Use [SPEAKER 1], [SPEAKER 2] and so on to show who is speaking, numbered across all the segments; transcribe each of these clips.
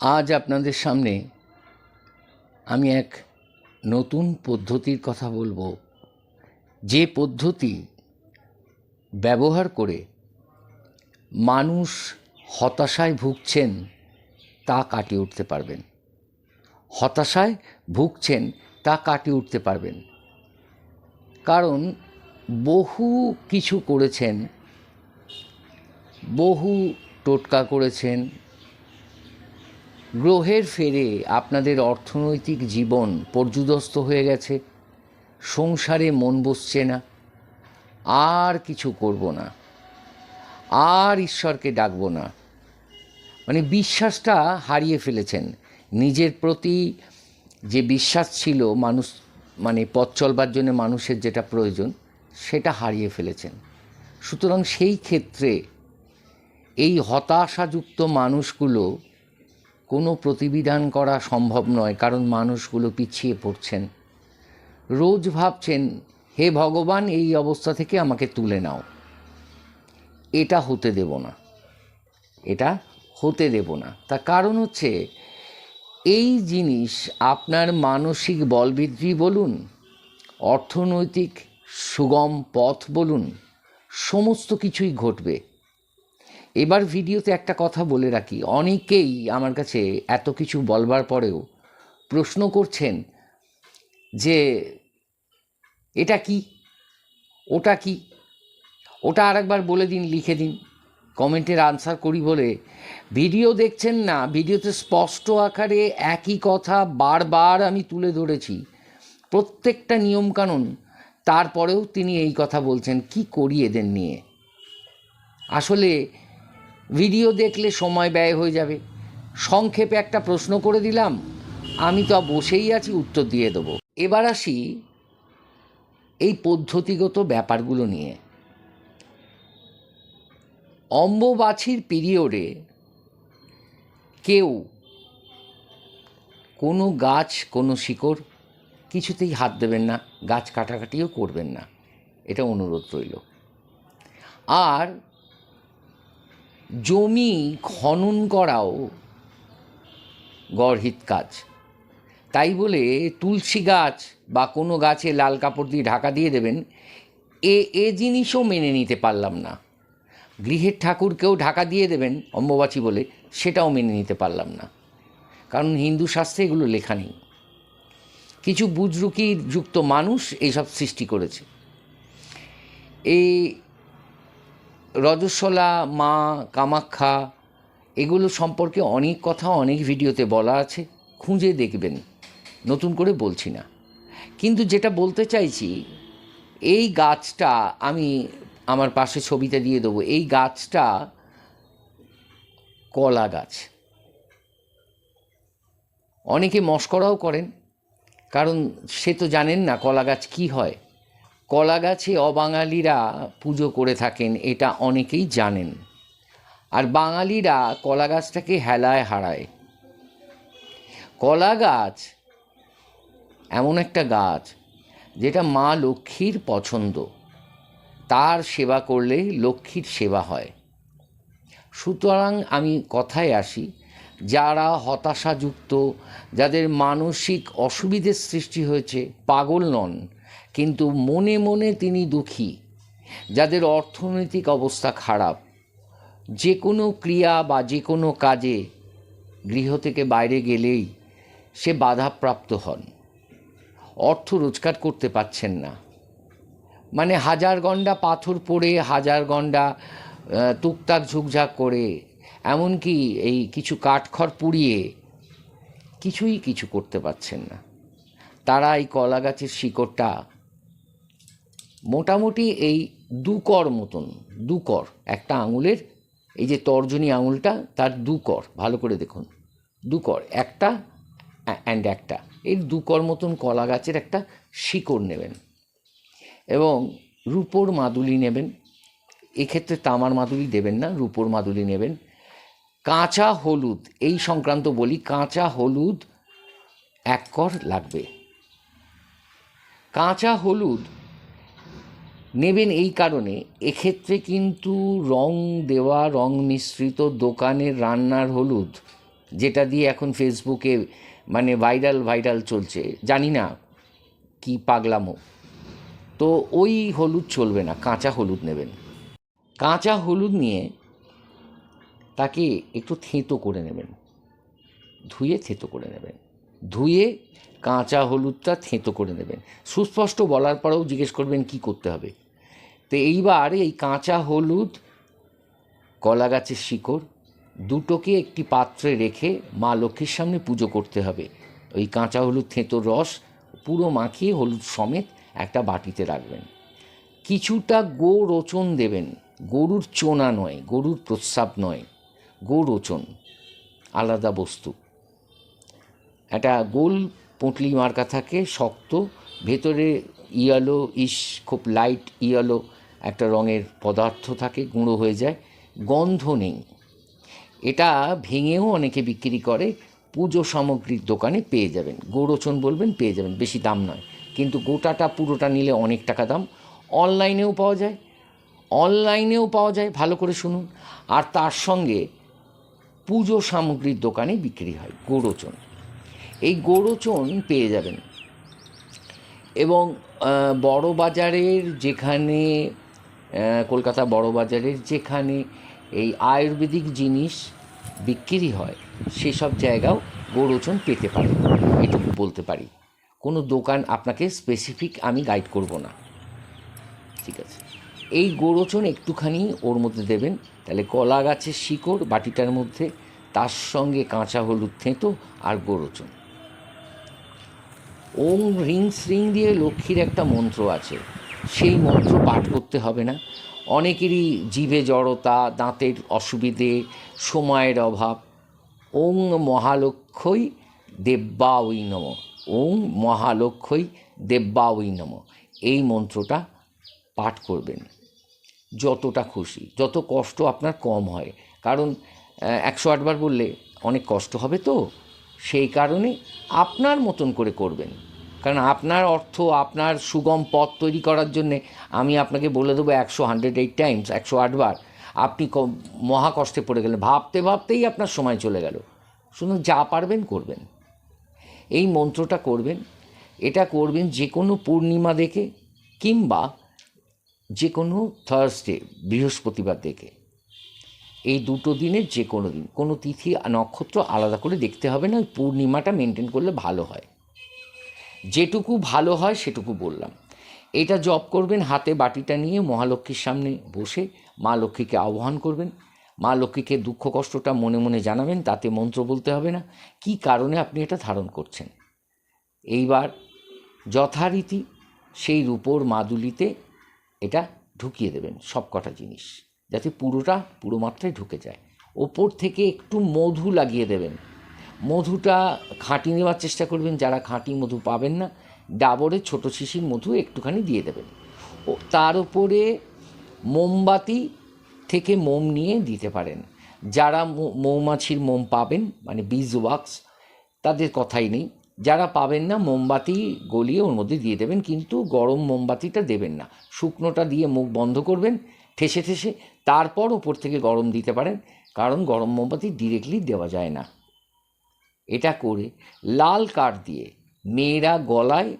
[SPEAKER 1] আজ আপনাদের সামনে আমি এক নতুন পদ্ধতির কথা বলব। যে পদ্ধতি ব্যবহার করে মানুষ হতাশায় ভুগছেন, তা কাটিয়ে উঠতে পারবেন। হতাশায় ভুগছেন, তা কাটিয়ে উঠতে পারবেন। কারণ বহু কিছু করেছেন, বহু টোটকা করেছেন গ্রহের ফেরে আপনাদের অর্থনৈতিক জীবন পর্যুদস্ত হয়ে গেছে। সংসারে মন বসছে না। আর কিছু করব না। আর ঈশ্বরকে ডাকবো না। মানে বিশ্বাসটা হারিয়ে ফেলেছেন। নিজের প্রতি যে বিশ্বাস ছিল মানুষ মানে পথ চলবার জন্য মানুষের যেটা প্রয়োজন, সেটা হারিয়ে ফেলেছেন। সুতরাং সেই ক্ষেত্রে এই হতাশাযুক্ত মানুষগুলো কোনো প্রতিবিধান করা সম্ভব নয়, কারণ মানুষগুলো পিছিয়ে পড়ছেন। রোজ ভাবছেন, হে ভগবান, এই অবস্থা থেকে আমাকে তুলে নাও। এটা হতে দেব না। এটা হতে দেব না। তার কারণ হচ্ছে, এই জিনিস আপনার মানসিক বলবৃদ্ধি বলুন, অর্থনৈতিক সুগম পথ বলুন, সমস্ত কিছুই ঘটবে। এবার ভিডিওতে একটা কথা বলে রাখি। অনেকেই আমার কাছে এত কিছু বলবার পরেও প্রশ্ন করছেন যে, এটা কি? ওটা কি? ওটা আরেকবার বলে দিন, লিখে দিন, কমেন্টের আনসার করি বলে। ভিডিও দেখছেন না, ভিডিওতে স্পষ্ট আকারে একই কথা বারবার আমি তুলে ধরেছি। প্রত্যেকটা নিয়মকানুন, তারপরেও তিনি এই কথা বলছেন, কি করি এদের নিয়ে? আসলে ভিডিও দেখলে সময় ব্যয় হয়ে যাবে। সংক্ষেপে একটা প্রশ্ন করে দিলাম। আমি তো বসেই আছি, উত্তর দিয়ে দেবো। এবার আসি এই পদ্ধতিগত ব্যাপারগুলো নিয়ে। অম্ববাছির পিরিয়ডে কেউ কোনো গাছ, কোনো শিকড় কিছুতেই হাত দেবেন না, গাছ কাটাকাটিও করবেন না। এটা অনুরোধ রইল। আর জমি খনন করাও গড়হিত কাজ। তাই বলে তুলসী গাছ বা কোনো গাছে লাল কাপড় দিয়ে ঢাকা দিয়ে দেবেন, এ এ জিনিসও মেনে নিতে পারলাম না। গৃহের ঠাকুরকেও ঢাকা দিয়ে দেবেন, অম্ববাচী বলে সেটাও মেনে নিতে পারলাম না। কারণ হিন্দু শাস্ত্রে এগুলো লেখা নেই। কিছু বুজরুকি যুক্ত মানুষ এইসব সৃষ্টি করেছে। এই রজস্বলা, মা, কামাখ্যা, এগুলো সম্পর্কে অনেক কথা, অনেক ভিডিওতে বলা আছে, খুঁজে দেখবেন। নতুন করে বলছি না। কিন্তু যেটা বলতে চাইছি, এই গাছটা আমি আমার পাশে ছবিটা দিয়ে দেবো, এই গাছটা কলা গাছ। অনেকে মস্করাও করেন, কারণ সে তো জানেন না কলা গাছ কী হয়। কলা গাছে অবাঙালিরা পুজো করে থাকেন, এটা অনেকেই জানেন। আর বাঙালিরা কলা গাছটাকে হেলায় হারায়। কলা গাছ এমন একটা গাছ যেটা মা লক্ষ্মীর পছন্দ। তার সেবা করলে লক্ষ্মীর সেবা হয়। সুতরাং আমি কথায় আসি, যারা হতাশাযুক্ত, যাদের মানসিক অসুবিধের সৃষ্টি হয়েছে, পাগল নন। কিন্তু মনে মনে তিনি দুঃখী। যাদের অর্থনৈতিক অবস্থা খারাপ যে কোনো ক্রিয়া বা যে কোনো কাজে গৃহ থেকে বাইরে গেলেই সে বাধাপ্রাপ্ত হন। অর্থ রোজগার করতে পারছেন না। মানে হাজার গন্ডা পাথর পড়ে, হাজার গন্ডা টুকটাক ঝুকঝাক করে, এমনকি এই কিছু কাঠখড় পুড়িয়ে কিছুই কিছু করতে পারছেন না। তারা এই কলা গাছের শিকড়টা মোটামুটি এই দুকর মতন দুকর একটা আঙুলের, এই যে তর্জনী আঙুলটা, তার দুকর ভালো করে দেখুন। দুকর একটা অ্যান্ড একটা। এই দুকর মতন কলা গাছের একটা শিকড় নেবেন। এবং রূপোর মাদুলি নেবেন। এক্ষেত্রে তামার মাদুলি দেবেন না, রূপোর মাদুলি নেবেন। কাঁচা হলুদ, এই সংক্রান্ত বলি, কাঁচা হলুদ এক কর লাগবে। কাঁচা হলুদ নেবেন এই কারণে। এক্ষেত্রে কিন্তু রং দেওয়া, রং মিশ্রিত দোকানের রান্নার হলুদ, যেটা দিয়ে এখন ফেসবুকে মানে ভাইরাল ভাইরাল চলছে। জানি না কি পাগলামো। তো ওই হলুদ চলবে না, কাঁচা হলুদ নেবেন। কাঁচা হলুদ নিয়ে তাকে একটু থেঁতো করে নেবেন। ধুয়ে থেঁতো করে নেবেন। ধুয়ে কাঁচা হলুদটা থেঁতো করে নেবেন। সুস্পষ্ট বলার পরেও জিজ্ঞেস করবেন, কি করতে হবে? তো এইবার এই কাঁচা হলুদ, কলা গাছের শিকড় দুটোকে একটি পাত্রে রেখে মা লক্ষ্মীর সামনে পুজো করতে হবে। ওই কাঁচা হলুদ থেঁতোর রস পুরো মাখিয়ে হলুদ সমেত একটা বাটিতে রাখবেন। কিছুটা গো রোচন দেবেন। গরুর চোনা নয়, গরুর প্রস্রাব নয় গো রোচন আলাদা বস্তু। একটা গোল পুঁটলি মার্কা থাকে, শক্ত। ভেতরে ইয়েলো, ইস, খুব লাইট ইয়েলো একটা রঙের পদার্থ থাকে, গুঁড়ো হয়ে যায়। গন্ধ নেই। এটা ভেঙেও অনেকে বিক্রি করে, পুজো সামগ্রীর দোকানে পেয়ে যাবেন। গোরোচন বলবেন, পেয়ে যাবেন, বেশি দাম নয়। কিন্তু গোটাটা, পুরোটা নিলে অনেক টাকা দাম। অনলাইনেও পাওয়া যায়। অনলাইনেও পাওয়া যায়, ভালো করে শুনুন। আর তার সঙ্গে পুজো সামগ্রীর দোকানে বিক্রি হয়, গোরোচন। এই গোরোচন পেয়ে যাবেন। এবং বড় বাজারের যেখানে কলকাতা বড় বাজারের যেখানে এই আয়ুর্বেদিক জিনিস বিক্রি হয়, সেসব জায়গাও গোরোচন পেতে পারে এটুকু বলতে পারি। কোনো দোকান আপনাকে স্পেসিফিক আমি গাইড করব না। ঠিক আছে? এই গোরোচন একটুখানি ওর মধ্যে দেবেন। তাহলে কলা গাছের শিকড় বাটিটার মধ্যে, তার সঙ্গে কাঁচা হলুদ থেঁতো আর গোরোচন ওম রিং শ্রিং দিয়ে লক্ষ্মীর একটা মন্ত্র আছে। সেই মন্ত্র পাঠ করতে হবে না। অনেকেরই জিভে জড়তা, দাঁতের অসুবিধে, সময়ের অভাব। ওং মহালক্ষ্মী দেব্বা ওই নম। ওং মহালক্ষ্মী দেব্বা ওই নম। এই মন্ত্রটা পাঠ করবেন। যতটা খুশি, যত কষ্ট আপনার কম হয়। কারণ একশো আটবার বললে অনেক কষ্ট হবে তো? সেই কারণে আপনার মতন করে করবেন। কারণ আপনার অর্থ, আপনার সুগম পথ তৈরি করার জন্যে আমি আপনাকে বলে দেবো একশো হান্ড্রেড এইট টাইমস একশো আটবার আপনি ক- মহা পড়ে গেলেন। ভাবতে ভাবতেই আপনার সময় চলে গেল। শুধু যা পারবেন করবেন। এই মন্ত্রটা করবেন, এটা করবেন যে কোনো পূর্ণিমা দেখে কিংবা যে কোনো থার্সডে বৃহস্পতিবার দেখে। এই দুটো দিনের যে কোনো দিন। কোনো তিথি, নক্ষত্র আলাদা করে দেখতে হবে না, ওই পূর্ণিমাটা মেনটেন করলে ভালো হয়। যেটুকু ভালো হয় সেটুকু বললাম। এটা জপ করবেন, হাতে বাটিটা নিয়ে মহালক্ষ্মীর সামনে বসে মা লক্ষ্মীকে আহ্বান করবেন। মা লক্ষ্মীকে দুঃখ কষ্টটা মনে মনে জানাবেন, তাতে মন্ত্র বলতে হবে না, কি কারণে আপনি এটা ধারণ করছেন? এইবার যথারীতি সেই রূপোর মাদুলিতে এটা ঢুকিয়ে দেবেন সব কটা জিনিস। যাতে পুরোটা, পুরো মাত্রায় ঢুকে যায়। ওপর থেকে একটু মধু লাগিয়ে দেবেন। মধুটা খাঁটি নেওয়ার চেষ্টা করবেন, যারা খাঁটি মধু পাবেন না, ডাবরে ছোটো শিশির মধু একটুখানি দিয়ে দেবেন। ও, তার উপরে মোমবাতি থেকে মোম নিয়ে দিতে পারেন। যারা মৌমাছির মোম পাবেন মানে বিজ ওয়াক্স তাদের কথাই নেই। যারা পাবেন না, মোমবাতি গলিয়ে ওর মধ্যে দিয়ে দেবেন, কিন্তু গরম মোমবাতিটা দেবেন না। শুকনোটা দিয়ে মুখ বন্ধ করবেন ঠেসে ঠেসে তারপর ওপর থেকে গরম দিতে পারেন, কারণ গরম মোমবাতি ডিরেক্টলি দেওয়া যায় না। এটা করে লাল কাঠ দিয়ে মেয়েরা গলায়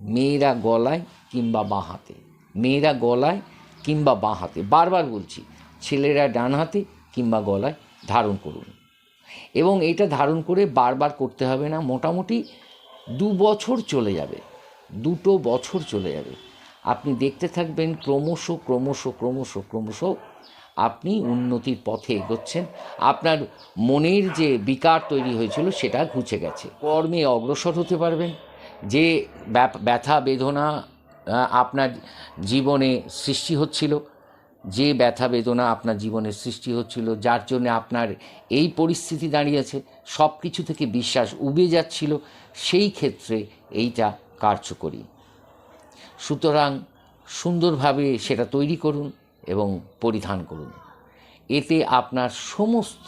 [SPEAKER 1] মেয়েরা গলায় কিংবা বাঁ হাতে, মেয়েরা গলায় কিংবা বাঁ হাতে, বারবার বলছি, ছেলেরা ডান হাতে কিংবা গলায় ধারণ করুন। এবং এটা ধারণ করে বারবার করতে হবে না, মোটামুটি দু বছর চলে যাবে, দুটো বছর চলে যাবে। আপনি দেখতে থাকবেন ক্রমশ ক্রমশ ক্রমশ ক্রমশ আপনি উন্নতির পথে এগোচ্ছেন। আপনার মনের যে বিকার তৈরি হয়েছিল সেটা ঘুচে গেছে। কর্মে অগ্রসর হতে পারবেন। যে ব্যথা, বেদনা আপনার জীবনে সৃষ্টি হচ্ছিল, যে ব্যথা, বেদনা আপনার জীবনে সৃষ্টি হচ্ছিল, যার জন্য আপনার এই পরিস্থিতি দাঁড়িয়েছে সব কিছু থেকে বিশ্বাস উবে যাচ্ছিল, সেই ক্ষেত্রে এইটা কার্যকরী। সুতরাং সুন্দরভাবে সেটা তৈরি করুন এবং পরিধান করুন। এতে আপনার সমস্ত,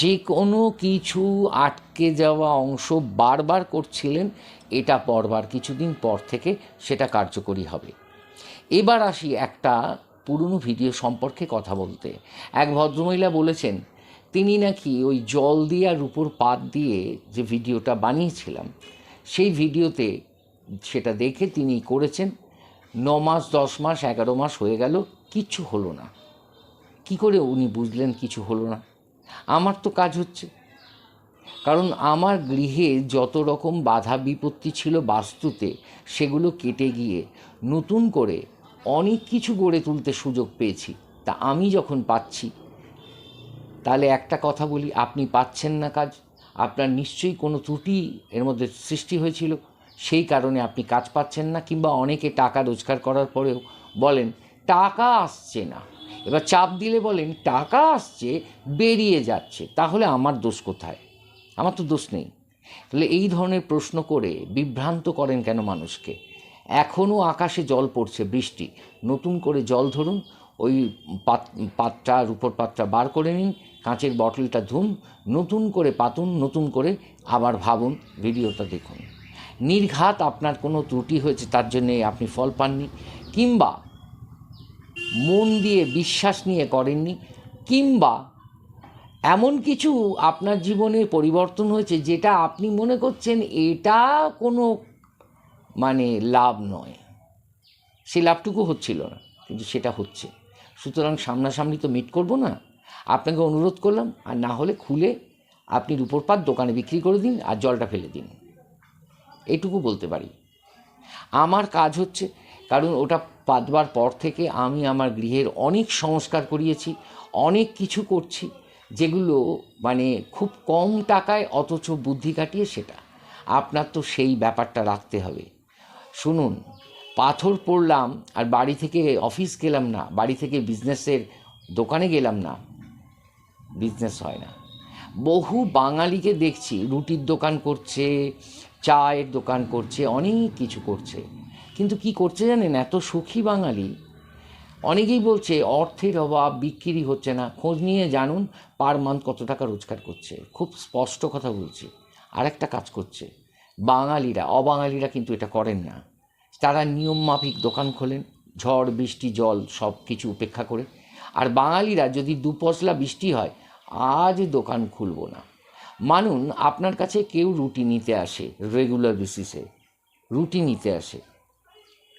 [SPEAKER 1] যে কোনো কিছু আটকে যাওয়া অংশ বারবার করছিলেন, এটা পরবার কিছুদিন পর থেকে সেটা কার্যকরী হবে। এবার আসি একটা পুরনো ভিডিও সম্পর্কে কথা বলতে। এক ভদ্রমহিলা বলেছেন, তিনি নাকি ওই জল দিয়ে আর উপর পাত দিয়ে যে ভিডিওটা বানিয়েছিলাম, সেই ভিডিওতে সেটা দেখে তিনি করেছেন। ন মাস, দশ মাস, এগারো মাস হয়ে গেল, কিচ্ছু হলো না। কি করে উনি বুঝলেন কিছু হলো না? আমার তো কাজ হচ্ছে। কারণ আমার গৃহে যত রকম বাধা বিপত্তি ছিল বাস্তুতে, সেগুলো কেটে গিয়ে নতুন করে অনেক কিছু গড়ে তুলতে সুযোগ পেয়েছি। তা আমি যখন পাচ্ছি, তাহলে একটা কথা বলি, আপনি পাচ্ছেন না কাজ। আপনার নিশ্চয়ই কোনো ত্রুটি এর মধ্যে সৃষ্টি হয়েছিল? সেই কারণে আপনি কাজ পাচ্ছেন না কিংবা অনেকে টাকা রোজগার করার পরেও বলেন, টাকা আসছে না। এবার চাপ দিলে বলেন, টাকা আসছে, বেরিয়ে যাচ্ছে, তাহলে আমার দোষ কোথায়? আমার তো দোষ নেই। তাহলে এই ধরনের প্রশ্ন করে বিভ্রান্ত করেন কেন মানুষকে? এখনও আকাশে জল পড়ছে, বৃষ্টি। নতুন করে জল ধরুন, ওই পাত পাত্রটা রূপর পাত্রটা বার করে নিন, কাঁচের বটলটা ধুন, নতুন করে পাতুন, নতুন করে আবার ভাবুন, ভিডিওটা দেখুন। নির্ঘাত আপনার কোনো ত্রুটি হয়েছে, তার জন্যে আপনি ফল পাননি, কিংবা মন দিয়ে বিশ্বাস নিয়ে করেননি, কিংবা এমন কিছু আপনার জীবনে পরিবর্তন হয়েছে যেটা আপনি মনে করছেন এটা কোনো মানে লাভ নয়। সে লাভটুকু হচ্ছিল না, কিন্তু সেটা হচ্ছে। সুতরাং সামনাসামনি তো মিট করব না। আপনাকে অনুরোধ করলাম, আর না হলে খুলে আপনি রূপোর পাত দোকানে বিক্রি করে দিন আর জলটা ফেলে দিন। এইটুকু বলতে পারি। আমার কাজ হচ্ছে, কারণ ওটা পাতবার পর থেকে আমি আমার গৃহের অনেক সংস্কার করিয়েছি, অনেক কিছু করছি, যেগুলো মানে খুব কম টাকায় অথচ বুদ্ধি কাটিয়ে সেটা। আপনার তো সেই ব্যাপারটা রাখতে হবে। শুনুন, পাথর পড়লাম আর বাড়ি থেকে অফিস গেলাম না, বাড়ি থেকে বিজনেসের দোকানে গেলাম না, বিজনেস হয় না। বহু বাঙালিকে দেখছি, রুটির দোকান করছে চায়ের দোকান করছে, অনেক কিছু করছে। কিন্তু কি করছে জানেন? এত সুখী বাঙালি। অনেকেই বলছে, অর্থের অভাব, বিক্রি হচ্ছে না। খোঁজ নিয়ে জানুন, পার মান্থ কত টাকা রোজগার করছে। খুব স্পষ্ট কথা বলছি। আর একটা কাজ করছে। বাঙালিরা, অবাঙালিরা কিন্তু এটা করেন না। তারা নিয়ম মাফিক দোকান খোলেন, ঝড়, বৃষ্টি, জল সব কিছু উপেক্ষা করে। আর বাঙালিরা যদি দুপশলা বৃষ্টি হয়, আজ দোকান খুলবো না। মানুন, আপনার কাছে কেউ রুটি নিতে আসে রেগুলার বেসিসে রুটি নিতে আসে।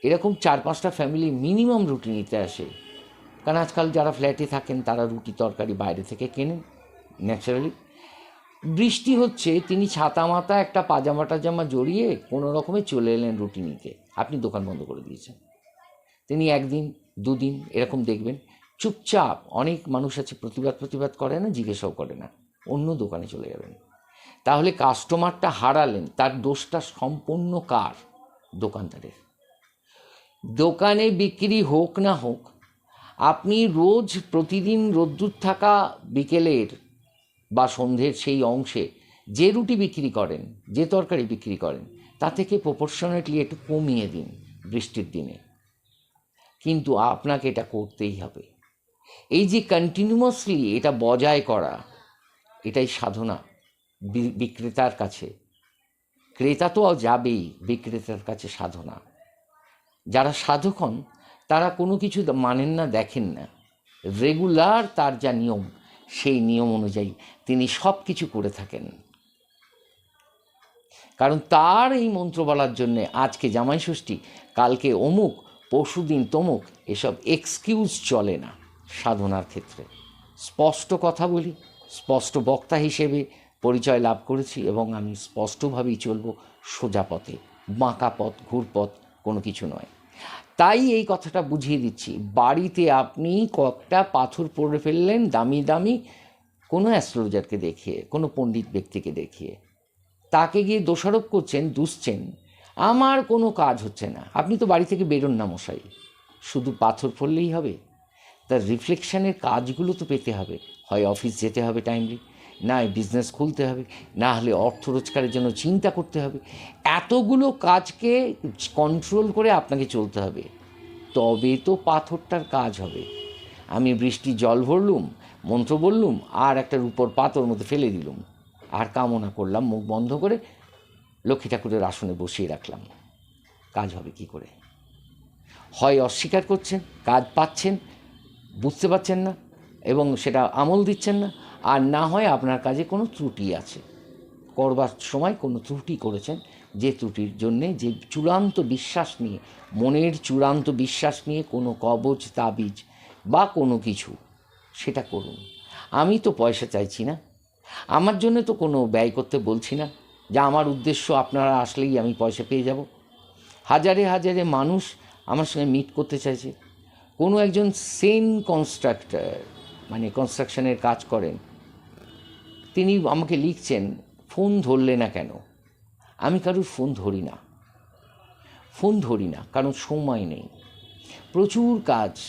[SPEAKER 1] এরকম চার পাঁচটা ফ্যামিলি মিনিমাম রুটি নিতে আসে। কারণ আজকাল যারা ফ্ল্যাটে থাকেন, তারা রুটি তরকারি বাইরে থেকে কেনেন ন্যাচারালি বৃষ্টি হচ্ছে, তিনি ছাতা মাতা একটা পাজামা টাজামা জড়িয়ে কোনো রকমে চলে এলেন রুটি নিতে। আপনি দোকান বন্ধ করে দিয়েছেন। তিনি একদিন, দুদিন এরকম দেখবেন, চুপচাপ অনেক মানুষ আছে, প্রতিবাদ প্রতিবাদ করে না, জিজ্ঞেসাও করে না। অন্য দোকানে চলে যাবেন। তাহলে কাস্টমারটা হারালেন, তার দোষটা সম্পূর্ণ কার? দোকানদারের। দোকানে বিক্রি হোক না হোক, আপনি রোজ প্রতিদিন রোদ্দুর থাকা বিকেলের বা সন্ধ্যের সেই অংশে যে রুটি বিক্রি করেন, যে তরকারি বিক্রি করেন, তা থেকে প্রপোর্শনেটলি একটু কমিয়ে দিন বৃষ্টির দিনে। কিন্তু আপনাকে এটা করতেই হবে। এই যে কন্টিনিউয়াসলি এটা বজায় করা এটাই সাধনা বিক্রেতার কাছে। ক্রেতা তো যাবেই বিক্রেতার কাছে সাধনা। যারা সাধক হন, তারা কোনো কিছু মানেন না, দেখেন না। রেগুলার তার যা নিয়ম, সেই নিয়ম অনুযায়ী তিনি সব কিছু করে থাকেন। কারণ তার এই মন্ত্র বলার জন্যে আজকে জামাই ষষ্ঠী, কালকে অমুক, পরশুদিন তমুক, এসব এক্সকিউজ চলে না সাধনার ক্ষেত্রে। স্পষ্ট কথা বলি স্পষ্ট বক্তা হিসেবে পরিচয় লাভ করেছি এবং আমি স্পষ্টভাবেই চলব সোজা পথে, বাঁকা পথ ঘুরপথ কোনো কিছু নয়। তাই এই কথাটা বুঝিয়ে দিচ্ছি। বাড়িতে আপনি কয়েকটা পাথর পড়ে ফেললেন দামি দামি, কোনো অ্যাস্ট্রোলজারকে দেখিয়ে, কোনো পণ্ডিত ব্যক্তিকে দেখিয়ে। তাকে গিয়ে দোষারোপ করছেন, দুষছেন। আমার কোনো কাজ হচ্ছে না। আপনি তো বাড়ি থেকে বেরোন না মশাই। শুধু পাথর পড়লেই হবে? তার রিফ্লেকশনের কাজগুলো তো পেতে হবে। হয় অফিস যেতে হবে টাইমলি না বিজনেস খুলতে হবে, না হলে অর্থ রোজগারের জন্য চিন্তা করতে হবে। এতগুলো কাজকে কন্ট্রোল করে আপনাকে চলতে হবে। তবে তো পাথরটার কাজ হবে। আমি বৃষ্টি জল ভরলুম, মন্ত্র বললুম, আর একটা রূপর পাথর মধ্যে ফেলে দিলুম। আর কামনা করলাম, মুখ বন্ধ করে লক্ষ্মী ঠাকুরের আসনে বসিয়ে রাখলাম। কাজ হবে কি করে? হয় অস্বীকার করছেন, কাজ পাচ্ছেন বুঝতে পারছেন না এবং সেটা আমল দিচ্ছেন না। আর না হয় আপনার কাজে কোনো ত্রুটি আছে। করবার সময় কোনো ত্রুটি করেছেন, যে ত্রুটির জন্যে যে চূড়ান্ত বিশ্বাস নিয়ে, মনের চূড়ান্ত বিশ্বাস নিয়ে কোনো কবচ, তাবিজ বা কোনো কিছু, সেটা করুন। আমি তো পয়সা চাইছি না। আমার জন্য তো কোনো ব্যয় করতে বলছি না। যা আমার উদ্দেশ্য, আপনারা আসলেই আমি পয়সা পেয়ে যাব। হাজারে হাজারে মানুষ আমার সঙ্গে মিট করতে চাইছে। কোনো একজন সেন কনস্ট্রাক্টর মানে কনস্ট্রাকশনের কাজ করেন, তিনি আমাকে লিখছেন, ফোন ধরলে না কেন? আমি কারোর ফোন ধরি না। ফোন ধরি না, কারণ সময় নেই। প্রচুর কাজ,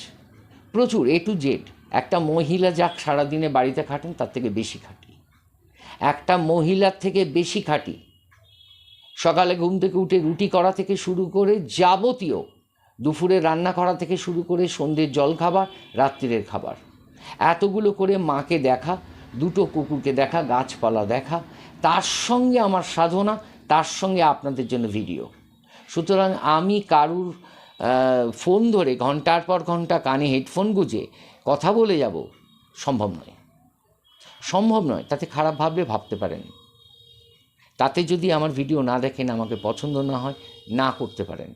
[SPEAKER 1] প্রচুর এ টু জেড একটা মহিলা যাক সারাদিনে বাড়িতে খাটেন তার থেকে বেশি খাটি। একটা মহিলার থেকে বেশি খাটি। সকালে ঘুম থেকে উঠে রুটি করা থেকে শুরু করে যাবতীয় দুপুরে রান্না করা থেকে শুরু করে সন্ধ্যের জল খাবার রাত্রিরের খাবার। এতগুলো করে মাকে দেখা, দুটো কুকুরকে দেখা, গাছপালা দেখা, তার সঙ্গে আমার সাধনা, তার সঙ্গে আপনাদের জন্য ভিডিও সুতরাং আমি কারুর ফোন ধরে ঘণ্টার পর ঘণ্টা কানে হেডফোন গুজে কথা বলে যাব সম্ভব নয়। সম্ভব নয়, তাতে খারাপ ভাবলে ভাবতে পারেন। তাতে যদি আমার ভিডিও না দেখেন, আমাকে পছন্দ না হয়, না করতে পারেন।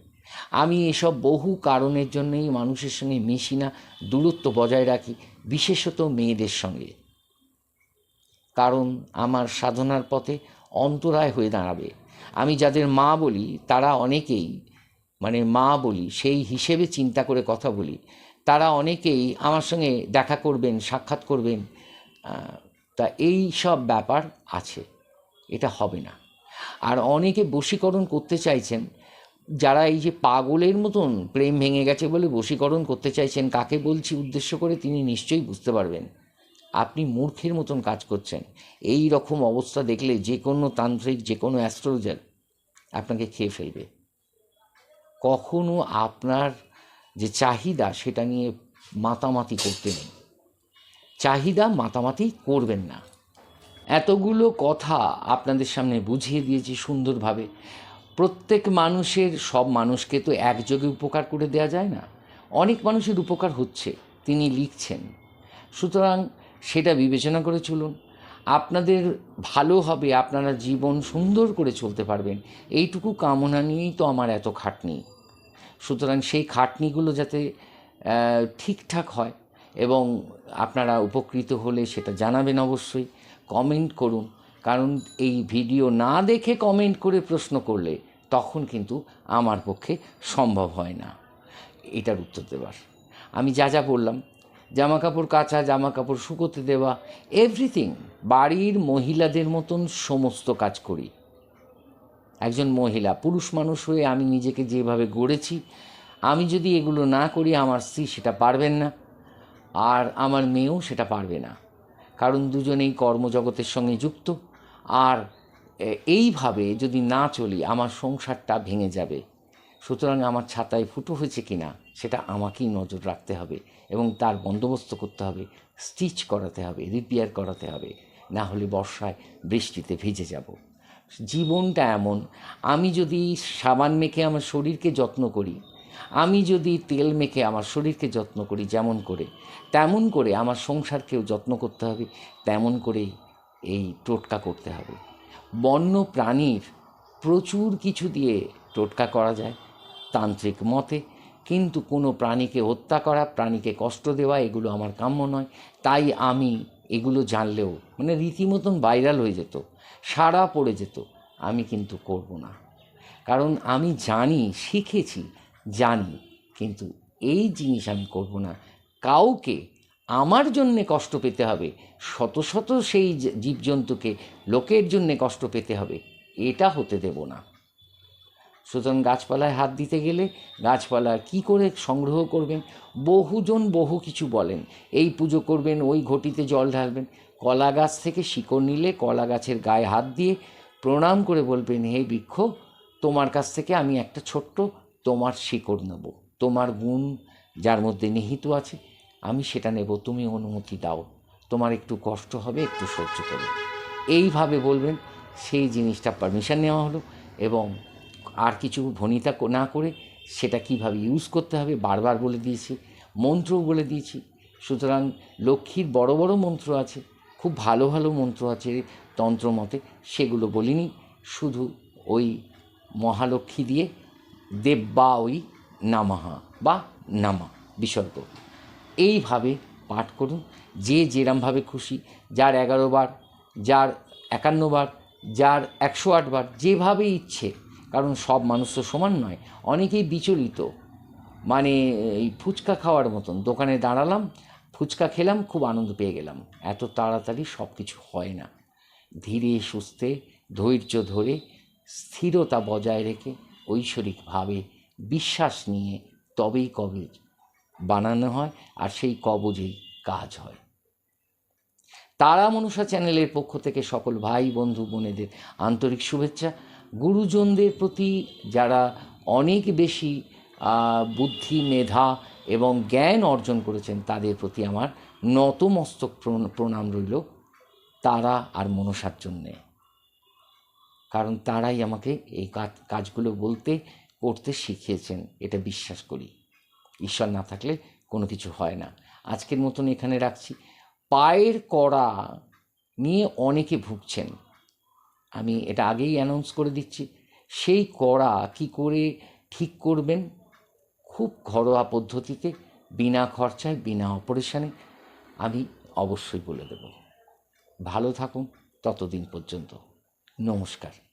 [SPEAKER 1] আমি এসব বহু কারণের জন্যই মানুষের সঙ্গে মিশি না, দূরত্ব বজায় রাখি, বিশেষত মেয়েদের সঙ্গে। কারণ আমার সাধনার পথে অন্তরায় হয়ে দাঁড়াবে। আমি যাদের মা বলি, তারা অনেকেই মানে মা বলি, সেই হিসেবে চিন্তা করে কথা বলি। তারা অনেকেই আমার সঙ্গে দেখা করবেন, সাক্ষাৎ করবেন তা এই সব ব্যাপার আছে। এটা হবে না। আর অনেকে বশীকরণ করতে চাইছেন যারা এই যে পাগলের মতন প্রেম ভেঙে গেছে বলে বশীকরণ করতে চাইছেন, কাকে বলছি উদ্দেশ্য করে তিনি নিশ্চয়ই বুঝতে পারবেন। আপনি মূর্খের মতন কাজ করছেন। এই রকম অবস্থা দেখলে যে কোনো তান্ত্রিক, যে কোনো অ্যাস্ট্রোলজার আপনাকে খেয়ে ফেলবে। কখনো আপনার যে চাহিদা সেটা নিয়ে মাতামাতি করতে নেই। চাহিদা মাতামাতি করবেন না। এতগুলো কথা আপনাদের সামনে বুঝিয়ে দিয়েছি সুন্দরভাবে। প্রত্যেক মানুষের, সব মানুষকে তো একযোগে উপকার করে দেওয়া যায় না। অনেক মানুষের উপকার হচ্ছে, তিনি লিখছেন। সুতরাং সেটা বিবেচনা করে চলুন। আপনাদের ভালো হবে, আপনারা জীবন সুন্দর করে চলতে পারবেন। এইটুকু কামনা নিয়েই তো আমার এত খাটনি। সুতরাং সেই খাটনিগুলো যাতে ঠিকঠাক হয় এবং আপনারা উপকৃত হলে সেটা জানাবেন অবশ্যই। কমেন্ট করুন। কারণ এই ভিডিও না দেখে কমেন্ট করে প্রশ্ন করলে তখন কিন্তু আমার পক্ষে সম্ভব হয় না। এটার উত্তর দেওয়ার আমি যা যা বললাম, জামা কাপড় কাচা, জামা কাপড় শুকোতে দেওয়া এভরিথিং বাড়ির মহিলাদের মতন সমস্ত কাজ করি। একজন মহিলা, পুরুষ মানুষ হয়ে আমি নিজেকে যেভাবে গড়েছি, আমি যদি এগুলো না করি, আমার স্ত্রী সেটা পারবেন না, আর আমার মেয়েও সেটা পারবে না। কারণ দুজনেই কর্মজগতের সঙ্গে যুক্ত, আর এইভাবে যদি না চলি, আমার সংসারটা ভেঙে যাবে। সুতরাং আমার ছাতায় ফুটো হয়েছে কিনা, সেটা আমাকেই নজর রাখতে হবে এবং তার বন্দোবস্ত করতে হবে, স্টিচ করাতে হবে, রিপেয়ার করাতে হবে, না হলে বর্ষায় বৃষ্টিতে ভিজে যাব। জীবনটা এমন, আমি যদি সাবান মেখে আমার শরীরকে যত্ন করি, আমি যদি তেল মেখে আমার শরীরকে যত্ন করি যেমন করে, তেমন করে আমার সংসারকেও যত্ন করতে হবে, তেমন করেই এই টোটকা করতে হবে। বন্য প্রাণীর প্রচুর কিছু দিয়ে টোটকা করা যায় তান্ত্রিক মতে, কিন্তু কোনো প্রাণীকে হত্যা করা, প্রাণীকে কষ্ট দেওয়া, এগুলো আমার কাম্য নয়। তাই আমি এগুলো জানলেও মানে রীতিমতন ভাইরাল হয়ে যেত সারা পড়ে যেত, আমি কিন্তু করব না। কারণ আমি জানি, শিখেছি, জানি, কিন্তু এই জিনিস আমি করব না। কাউকে আমার জন্যে কষ্ট পেতে হবে। শত শত সেই জীবজন্তুকে লোকের জন্যে কষ্ট পেতে হবে। এটা হতে দেব না। সুতরাং গাছপালায় হাত দিতে গেলে গাছপালা কি করে সংগ্রহ করবেন? বহুজন বহু কিছু বলেন। এই পুজো করবেন, ওই ঘটিতে জল ঢালবেন। কলা গাছ থেকে শিকড় নিলে কলা গাছের গায়ে হাত দিয়ে প্রণাম করে বলবেন, হে বৃক্ষ, তোমার কাছ থেকে আমি একটা ছোট্ট তোমার শিকড় নেব। তোমার গুণ যার মধ্যে নিহিত আছে আমি সেটা নেব, তুমি অনুমতি দাও। তোমার একটু কষ্ট হবে, একটু সহ্য করো। এইভাবে বলবেন, সেই জিনিসটা পারমিশন নেওয়া হলো এবং আর কিছু ভনিতা না করে সেটা কীভাবে ইউজ করতে হবে, বারবার বলে দিয়েছি, মন্ত্রও বলে দিয়েছি। সুতরাং লক্ষ্মীর বড় বড় মন্ত্র আছে, খুব ভালো ভালো মন্ত্র আছে, তন্ত্র মতে সেগুলো বলিনি। শুধু ওই মহালক্ষ্মী দিয়ে দেব্বা ওই নামাহা বা নামা, বিসর্গ। এইভাবে পাঠ করুন। যে যেরমভাবে খুশি, যার এগারো বার, যার একান্ন বার, যার একশো আট বার, যেভাবে ইচ্ছে। কারণ সব মানুষ তো সমান নয়, অনেকেই বিচলিত। মানে এই ফুচকা খাওয়ার মতন, দোকানে দাঁড়ালাম, ফুচকা খেলাম, খুব আনন্দ পেয়ে গেলাম। এত তাড়াতাড়ি সব কিছু হয় না। ধীরে সুস্থে, ধৈর্য ধরে, স্থিরতা বজায় রেখে ঐশ্বরিকভাবে বিশ্বাস নিয়ে তবেই কবজ বানানো হয় আর সেই কবজেই কাজ হয়। তারা মনুষা চ্যানেলের পক্ষ থেকে সকল ভাই, বন্ধু, বোনেদের আন্তরিক শুভেচ্ছা। গুরুজনদের প্রতি যারা অনেক বেশি বুদ্ধি, মেধা এবং জ্ঞান অর্জন করেছেন, তাদের প্রতি আমার নতমস্তক প্রণ- প্রণাম রইল তারা আর মনসার জন্যে। কারণ তারাই আমাকে এই কাজগুলো বলতে, করতে শিখিয়েছেন, এটা বিশ্বাস করি। ঈশ্বর না থাকলে কোনো কিছু হয় না। আজকের মতন এখানে রাখছি। পায়ের কড়া নিয়ে অনেকে ভুগছেন। আমি এটা আগেই অ্যানাউন্স করে দিচ্ছি। সেই কড়া কি করে ঠিক করবেন? খুব ঘরোয়া পদ্ধতিতে, বিনা খরচায়, বিনা অপারেশানে আমি অবশ্যই বলে দেব। ভালো থাকুন, ততদিন পর্যন্ত। নমস্কার।